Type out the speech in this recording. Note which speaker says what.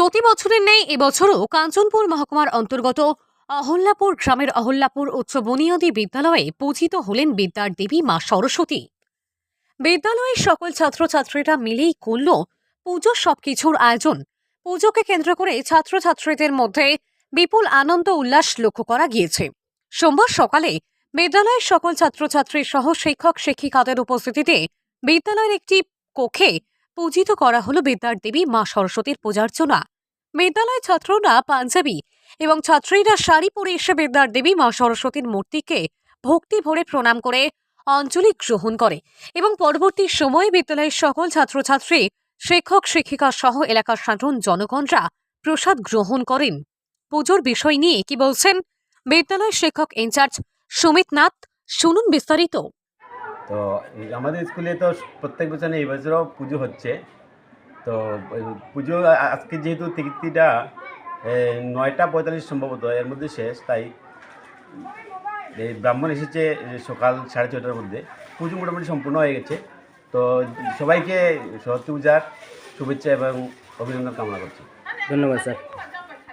Speaker 1: প্রতি বছরের নেই এবছরও কাঞ্চনপুর মহকুমার অন্তর্গত অহল্লাপুর গ্রামের অহল্লাপুর উচ্চ বুনিয়াদী বিদ্যালয়ে পূজিত হলেন বিদ্যার দেবী মা সরস্বতী। বিদ্যালয়ের সকল ছাত্রছাত্রীরা মিলেই করল পুজোর সবকিছুর আয়োজন। পুজোকে কেন্দ্র করে ছাত্রছাত্রীদের মধ্যে বিপুল আনন্দ উল্লাস লক্ষ্য করা গিয়েছে। সোমবার সকালে বিদ্যালয়ের সকল ছাত্রছাত্রী সহ শিক্ষক শিক্ষিকাদের উপস্থিতিতে বিদ্যালয়ের একটি কক্ষে পূজিত করা হলো বিদ্যার দেবী মা সরস্বতীর পূজার্চনা। বিদ্যালয়ের ছাত্ররা পাঞ্জাবি এবং ছাত্রীরা শাড়ি পরে এসে বিদ্যার দেবী মা সরস্বতীর মূর্তিকে ভক্তি ভরে প্রণাম করে অঞ্জলি গ্রহণ করে এবং পরবর্তী সময়ে বিদ্যালয়ের সকল ছাত্রছাত্রী, শিক্ষক, শিক্ষিকা সহ এলাকার সাধারণ জনগণরা প্রসাদ গ্রহণ করেন। পুজোর বিষয় নিয়ে কি বলছেন? বিদ্যালয় শিক্ষক ইনচার্জ সুমিত নাথ, শুনুন বিস্তারিত।
Speaker 2: তো আমাদের স্কুলে তো প্রত্যেক বছর এই বছরও পুজো হচ্ছে। তো পুজো আজকে যেহেতু তিথিটা নয়টা পঁয়তাল্লিশ সম্ভবত, এর মধ্যে শেষ, তাই এই ব্রাহ্মণ এসেছে সকাল সাড়ে ছটার মধ্যে। পুজো মোটামুটি সম্পূর্ণ হয়ে গেছে। তো সবাইকে সরস্বতী পূজার শুভেচ্ছা এবং অভিনন্দন কামনা করছি।
Speaker 3: ধন্যবাদ, স্যার।